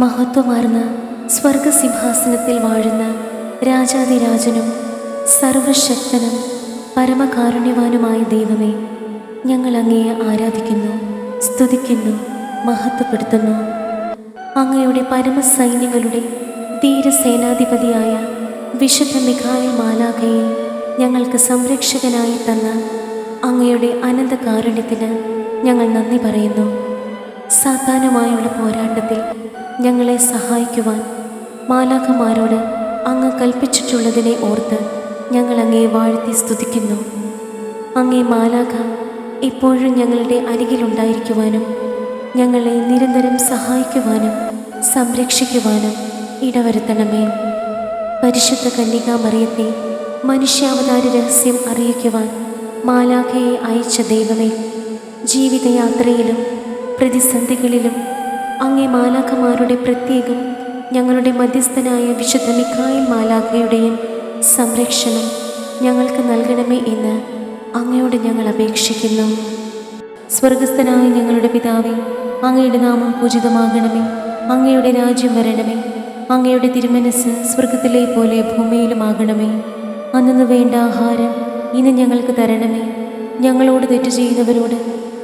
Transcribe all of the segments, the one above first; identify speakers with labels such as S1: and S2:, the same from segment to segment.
S1: മഹത്വമാർന്ന സ്വർഗസിംഹാസനത്തിൽ വാഴുന്ന രാജാതിരാജനും സർവശക്തനും പരമകാരുണ്യവാനുമായ ദൈവമേ ഞങ്ങൾ അങ്ങയെ ആരാധിക്കുന്നു സ്തുതിക്കുന്നു മഹത്വപ്പെടുത്തുന്നു. അങ്ങയുടെ പരമസൈന്യങ്ങളുടെ ധീരസേനാധിപതിയായ വിശുദ്ധ മിഖായ മാലാഖയെ ഞങ്ങൾക്ക് സംരക്ഷകനായി തന്ന അങ്ങയുടെ അനന്ത കാരുണ്യത്തിന് ഞങ്ങൾ നന്ദി പറയുന്നു. സാധാരണമായുള്ള പോരാട്ടത്തിൽ ഞങ്ങളെ സഹായിക്കുവാൻ മാലാഖമാരോട് അങ്ങ് കൽപ്പിച്ചിട്ടുള്ളതിനെ ഓർത്ത് ഞങ്ങൾ അങ്ങേ വാഴ്ത്തി സ്തുതിക്കുന്നു. അങ്ങേ മാലാഖ ഇപ്പോഴും ഞങ്ങളുടെ അരികിലുണ്ടായിരിക്കുവാനും ഞങ്ങളെ നിരന്തരം സഹായിക്കുവാനും സംരക്ഷിക്കുവാനും ഇടവരുത്തണമേ. പരിശുദ്ധ കന്യകാമറിയത്തെ മനുഷ്യാവതാര രഹസ്യം അറിയിക്കുവാൻ മാലാഖയെ അയച്ച ദൈവമേ ജീവിതയാത്രയിലും പ്രതിസന്ധികളിലും അങ്ങേ മാലാഖമാരുടെ പ്രത്യേകം ഞങ്ങളുടെ മധ്യസ്ഥനായ വിശുദ്ധ മിഖായിൽ മാലാഖയുടെയും സംരക്ഷണം ഞങ്ങൾക്ക് നൽകണമേ എന്ന് അങ്ങയോട് ഞങ്ങൾ അപേക്ഷിക്കുന്നു. സ്വർഗസ്ഥനായ ഞങ്ങളുടെ പിതാവേ അങ്ങയുടെ നാമം പൂജിതമാകണമേ അങ്ങയുടെ രാജ്യം വരണമേ അങ്ങയുടെ തിരുമനസ് സ്വർഗത്തിലെ പോലെ ഭൂമിയിലുമാകണമേ. അന്നു വേണ്ട ആഹാരം ഇന്ന് ഞങ്ങൾക്ക് തരണമേ ഞങ്ങളോട് തെറ്റ് ചെയ്യുന്നവരോട്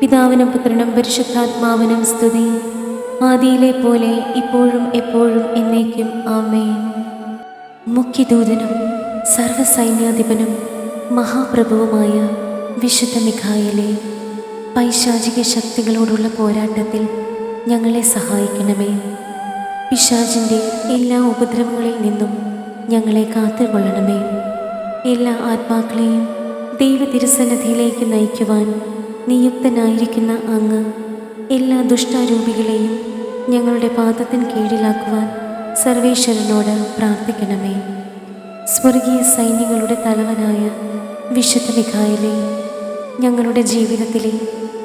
S1: പിതാവിനും പുത്രനും പരിശുദ്ധാത്മാവിനും സ്തുതി. ആദിയിലെ പോലെ ഇപ്പോഴും എപ്പോഴും എന്നേക്കും ആമേ മുഖ്യദൂതനും സർവസൈന്യാധിപനും മഹാപ്രഭുവുമായ വിശുദ്ധ മിഖായിലെ പൈശാചിക ശക്തികളോടുള്ള പോരാട്ടത്തിൽ ഞങ്ങളെ സഹായിക്കണമേ. പിശാചിന്റെ എല്ലാ ഉപദ്രവങ്ങളിൽ നിന്നും ഞങ്ങളെ കാത്തുകൊള്ളണമേ. എല്ലാ ആത്മാക്കളെയും ദൈവ തിരുസന്നിധിയിലേക്ക് നയിക്കുവാൻ നിയുക്തനായിരിക്കുന്ന അങ്ങ് എല്ലാ ദുഷ്ടാരൂപികളെയും ഞങ്ങളുടെ പാദത്തിന് കീഴിലാക്കുവാൻ സർവേശ്വരനോട് പ്രാർത്ഥിക്കണമേ. സ്വർഗീയ സൈന്യങ്ങളുടെ തലവനായ വിശുദ്ധ മിഖായിലെ ഞങ്ങളുടെ ജീവിതത്തിലെ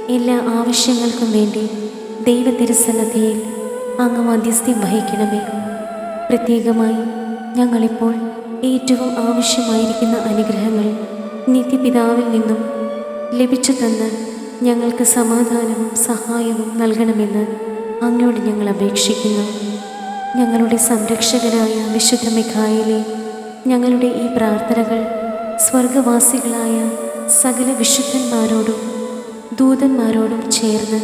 S1: എല്ലാ ആവശ്യങ്ങൾക്കും വേണ്ടി ദൈവ തിരുസന്നധിയിൽ അങ്ങ് മധ്യസ്ഥ്യം വഹിക്കണമേ. പ്രത്യേകമായി ഞങ്ങളിപ്പോൾ ഏറ്റവും ആവശ്യമായിരിക്കുന്ന അനുഗ്രഹങ്ങൾ നിത്യപിതാവിൽ നിന്നും ലഭിച്ചു തന്ന് ഞങ്ങൾക്ക് സമാധാനവും സഹായവും നൽകണമെന്ന് അങ്ങോട് ഞങ്ങൾ അപേക്ഷിക്കുന്നു. ഞങ്ങളുടെ സംരക്ഷകനായ വിശുദ്ധ മിഖായിലെ ഞങ്ങളുടെ ഈ പ്രാർത്ഥനകൾ സ്വർഗവാസികളായ സകല വിശുദ്ധന്മാരോടും ദൂതന്മാരോടും ചേർന്ന്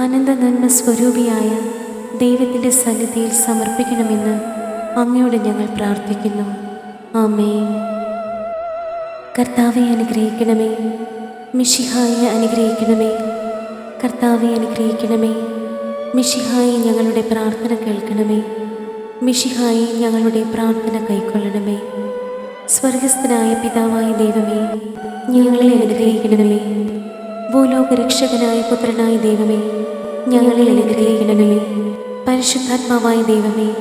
S1: അനന്ത നന്മ സ്വരൂപിയായ ദൈവത്തിന്റെ സന്നിധിയിൽ സമർപ്പിക്കണമെന്ന് അങ്ങയോട് ഞങ്ങൾ പ്രാർത്ഥിക്കുന്നു. ആമേ കർത്താവെ അനുഗ്രഹിക്കണമേ. മിഷിഹായെ അനുഗ്രഹിക്കണമേ. കർത്താവെ അനുഗ്രഹിക്കണമേ. മിഷിഹായി ഞങ്ങളുടെ പ്രാർത്ഥന കേൾക്കണമേ. മിഷിഹായി ഞങ്ങളുടെ പ്രാർത്ഥന കൈക്കൊള്ളണമേ. സ്വർഗസ്ഥനായ പിതാവായ ദൈവമേ ഞങ്ങളെ അനുഗ്രഹിക്കണമേ. ഭൂലോക രക്ഷകനായ പുത്രനായ ദൈവമേ ഞങ്ങളെ അനുഗ്രഹിക്കണമേ. പരിശുദ്ധാത്മാവായ ദൈവമേ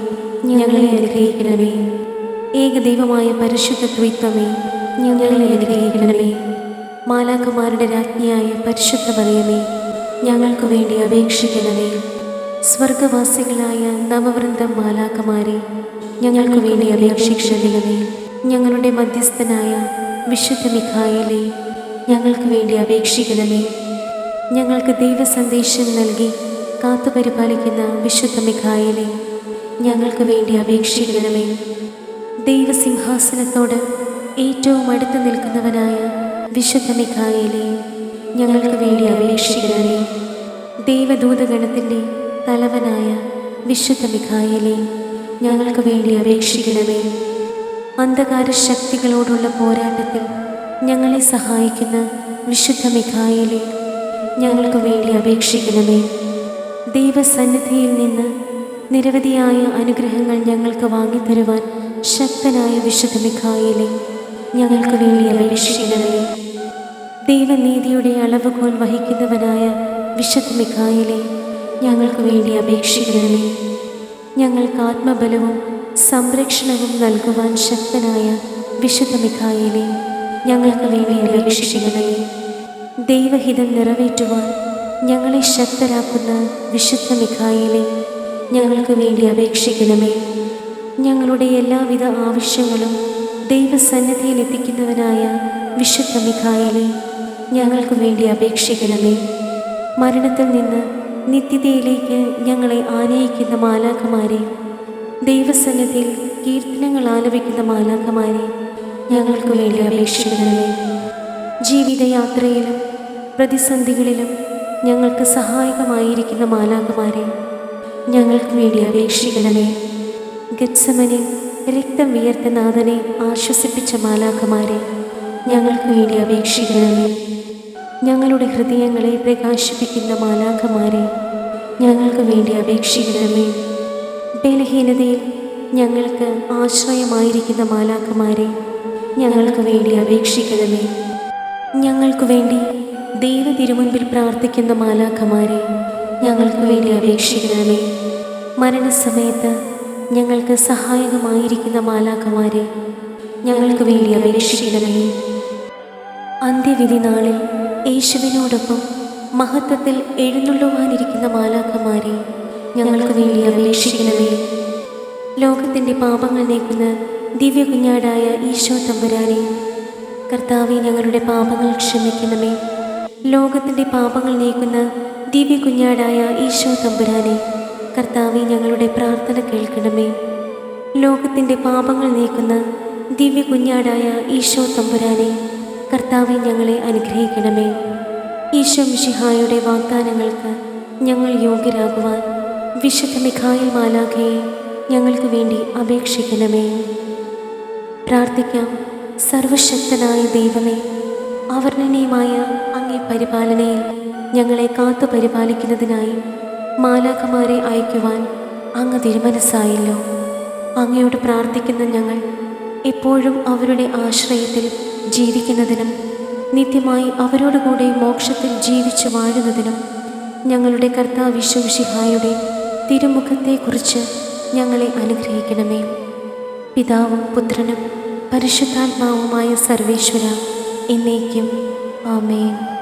S1: ഞങ്ങളെ അനുഗ്രഹിക്കണമേ. ഏകദൈവമായ പരിശുദ്ധ ത്രിത്വമേ ഞങ്ങളെ അനുഗ്രഹിക്കണമേ. മാലാഖമാരുടെ രാജ്ഞിയായ പരിശുദ്ധ മറിയമേ ഞങ്ങൾക്ക് വേണ്ടി അപേക്ഷിക്കണമേ. സ്വർഗവാസികളായ നവവൃന്ദം മാലാഖമാരെ ഞങ്ങൾക്ക് വേണ്ടി അപേക്ഷിക്കണമേ. ഞങ്ങളുടെ മധ്യസ്ഥനായ വിശുദ്ധ മിഖായിലെ ഞങ്ങൾക്ക് വേണ്ടി അപേക്ഷിക്കണമേ. ഞങ്ങൾക്ക് ദൈവസന്ദേശം നൽകി കാത്തുപരിപാലിക്കുന്ന വിശുദ്ധ മിഖായിലെ ഞങ്ങൾക്ക് വേണ്ടി അപേക്ഷിക്കണമേ. ദൈവസിംഹാസനത്തോട് ഏറ്റവും അടുത്ത് നിൽക്കുന്നവനായ വിശുദ്ധ മിഖായിലെ ഞങ്ങൾക്ക് വേണ്ടി അപേക്ഷിക്കണമേ. ദൈവദൂതഗണത്തിന്റെ തലവനായ വിശുദ്ധ മിഖായിലെ ഞങ്ങൾക്ക് വേണ്ടി അപേക്ഷിക്കണമേ. അന്ധകാര ശക്തികളോടുള്ള പോരാട്ടത്തിൽ ഞങ്ങളെ സഹായിക്കുന്ന വിശുദ്ധ മിഖായിലെ ഞങ്ങൾക്ക് വേണ്ടി അപേക്ഷിക്കണമേ. ദൈവസന്നിധിയിൽ നിന്ന് നിരവധിയായ അനുഗ്രഹങ്ങൾ ഞങ്ങൾക്ക് വാങ്ങിത്തരുവാൻ ശക്തനായ വിശുദ്ധ മിഖായിലെ ഞങ്ങൾക്ക് വേണ്ടി അപേക്ഷിക്കണമേ ദൈവനീതിയുടെ അളവുകോൽ വഹിക്കുന്നവനായ വിശുദ്ധ മിഖായിലെ ഞങ്ങൾക്ക് വേണ്ടി അപേക്ഷിക്കണമേ. ഞങ്ങൾക്ക് ആത്മബലവും സംരക്ഷണവും നൽകുവാൻ ശക്തനായ വിശുദ്ധ മിഖായിലെ ഞങ്ങൾക്ക് വേണ്ടി അപേക്ഷിക്കണമേ. ദൈവഹിതം നിറവേറ്റുവാൻ ഞങ്ങളെ ശക്തരാക്കുന്ന വിശുദ്ധ മിഖായിലെ ഞങ്ങൾക്ക് വേണ്ടി അപേക്ഷിക്കണമേ. ഞങ്ങളുടെ എല്ലാവിധ ആവശ്യങ്ങളും ദൈവസന്നിധിയിൽ എത്തിക്കുന്നവനായ വിശുദ്ധ മിഖായിലെ ഞങ്ങൾക്ക് വേണ്ടി അപേക്ഷിക്കണമേ. മരണത്തിൽ നിന്ന് നിത്യതയിലേക്ക് ഞങ്ങളെ ആനയിക്കുന്ന മാലാഖമാരെ ദൈവസന്നിധിയിൽ കീർത്തനങ്ങൾ ആലപിക്കുന്ന മാലാഖമാരെ ഞങ്ങൾക്ക് വേണ്ടി അപേക്ഷിക്കണമേ. ജീവിതയാത്രയിലും പ്രതിസന്ധികളിലും ഞങ്ങൾക്ക് സഹായകമായിരിക്കുന്ന മാലാഖമാരെ ഞങ്ങൾക്ക് വേണ്ടി അപേക്ഷിക്കണമേ. ഗത്സമനെ രക്തം വിയർത്ത നാഥനെ ആശ്വസിപ്പിച്ച മാലാഖമാരെ ഞങ്ങൾക്ക് വേണ്ടി അപേക്ഷിക്കണമേ. ഞങ്ങളുടെ ഹൃദയങ്ങളെ പ്രകാശിപ്പിക്കുന്ന മാലാഖമാരെ ഞങ്ങൾക്ക് വേണ്ടി അപേക്ഷിക്കണമേ. ബലഹീനതയിൽ ഞങ്ങൾക്ക് ആശ്രയമായിരിക്കുന്ന മാലാഖമാരെ ഞങ്ങൾക്ക് വേണ്ടി അപേക്ഷിക്കണമേ. ഞങ്ങൾക്ക് വേണ്ടി ദൈവ തിരുമുൻപിൽ പ്രാർത്ഥിക്കുന്ന മാലാഖമാരെ ഞങ്ങൾക്ക് വേണ്ടി അപേക്ഷിക്കണമേ. മരണസമയത്ത് ഞങ്ങൾക്ക് സഹായകമായിരിക്കുന്ന മാലാഖമാരെ ഞങ്ങൾക്ക് വേണ്ടി അപേക്ഷിക്കണമേ. അന്ത്യവിധി നാളിൽ യേശുവിനോടൊപ്പം മഹത്വത്തിൽ എഴുന്നള്ളുവാനിരിക്കുന്ന മാലാഖമാരെ ഞങ്ങൾക്ക് വേണ്ടി അപേക്ഷിക്കണമേ. ലോകത്തിന്റെ പാപങ്ങൾ നീക്കുന്ന ദിവ്യ കുഞ്ഞാടായ ഈശോ തമ്പുരാനെ കർത്താവെ ഞങ്ങളുടെ പാപങ്ങൾ ക്ഷമിക്കണമേ. ലോകത്തിന്റെ പാപങ്ങൾ നീക്കുന്ന ദിവ്യ കുഞ്ഞാടായ ഈശോ തമ്പുരാനെ കർത്താവെ ഞങ്ങളുടെ പ്രാർത്ഥന കേൾക്കണമേ. ലോകത്തിന്റെ പാപങ്ങൾ നീക്കുന്ന ദിവ്യ കുഞ്ഞാടായ ഈശോ തമ്പുരാനെ കർത്താവെ ഞങ്ങളെ അനുഗ്രഹിക്കണമേ. ഈശോ മിഷിഹായുടെ വാഗ്ദാനങ്ങൾക്ക് ഞങ്ങൾ യോഗ്യരാകുവാൻ വിശുദ്ധ മിഖായിൽ മാലാഖയെ ഞങ്ങൾക്ക് വേണ്ടി അപേക്ഷിക്കണമേ. പ്രാർത്ഥിക്കാം. സർവശക്തനായ ദൈവമേ അവർണനീയമായ അങ്ങേ പരിപാലനയിൽ ഞങ്ങളെ കാത്തു പരിപാലിക്കുന്നതിനായി മാലാഖമാരെ അയക്കുവാൻ അങ്ങ് തിരുമനസ്സായല്ലോ. അങ്ങയോട് പ്രാർത്ഥിക്കുന്ന ഞങ്ങൾ എപ്പോഴും അവരുടെ ആശ്രയത്തിൽ ജീവിക്കുന്നതിനും നിത്യമായി അവരോടുകൂടെ മോക്ഷത്തിൽ ജീവിച്ചു വാഴുന്നതിനും ഞങ്ങളുടെ കർത്താവ് വിശ്വവിശിഹായുടെ തിരുമുഖത്തെക്കുറിച്ച് ഞങ്ങളെ അനുഗ്രഹിക്കണമേ. പിതാവും പുത്രനും പരിശുദ്ധാത്മാവുമായ സർവേശ്വര എന്നേക്കും. ആമേൻ.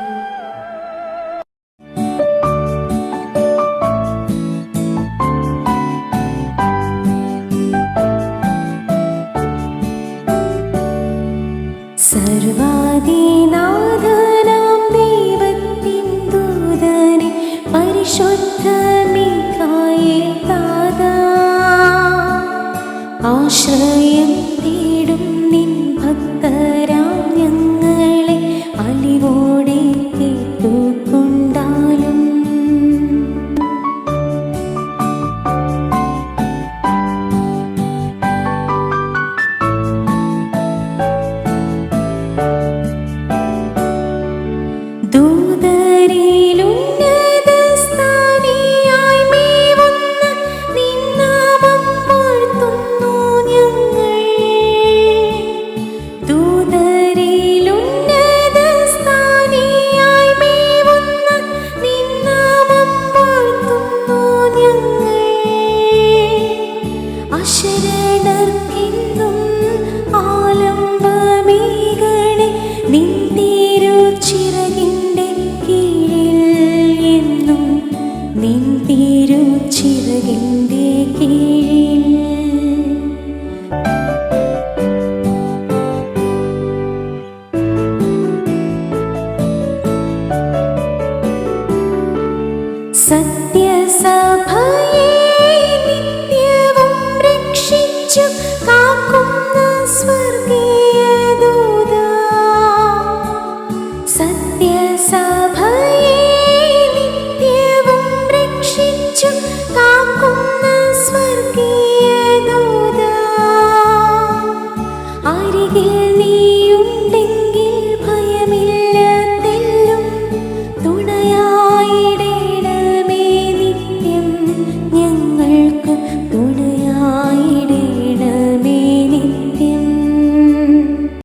S1: കാക്കുന്ന സ്വർഗീയ